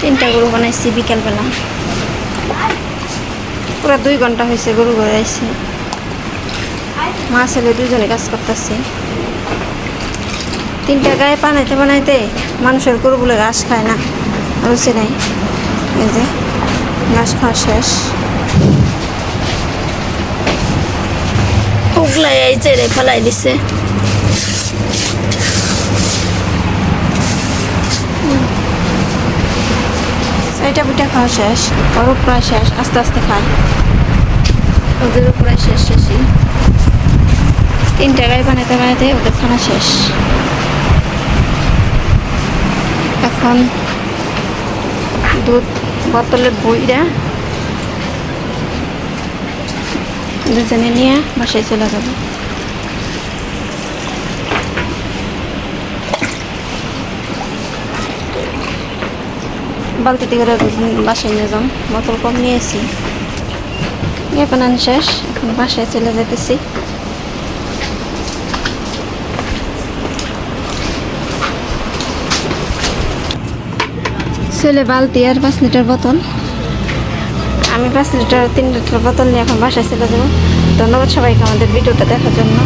তিনটা গরু বানাইছি বিকেলবেলা। পুরো দুই ঘণ্টা হয়েছে গরু ঘরে আইছি মা ছেলে দুজনে কাজ করতেছে। তিনটা গায়ে বানাইতে বানাইতে মানুষের গরুগুলো ঘাস খায় না, রুচি নাই। এই যে, ঘাস খাওয়া শেষ। উগলাই আইছে রে ফেলাই দিছে। এটা পিঠা খাওয়া শেষ, ওরও প্রায় শেষ, আস্তে আস্তে খায় ওদেরও প্রায় শেষ, শেষই। তিন টাকায় বানাতে বানাতে ওদের খানা শেষ। এখন দুধ বোতলে বইরা দুজনে নিয়ে বাসায় চলে যাব। বালতিতে করে বাসায় নিয়ে যাম। বোতল কম নিয়েছি। নিয়ে বানানো শেষ। এখন বাসায় চলে যেতেছি। ছেলে বালতি আর পাঁচ লিটার বোতল। আমি পাঁচ লিটার, তিন লিটার বোতল নিয়ে এখন বাসায় চলে যাব। ধন্যবাদ সবাইকে আমাদের ভিডিওটা দেখার জন্য।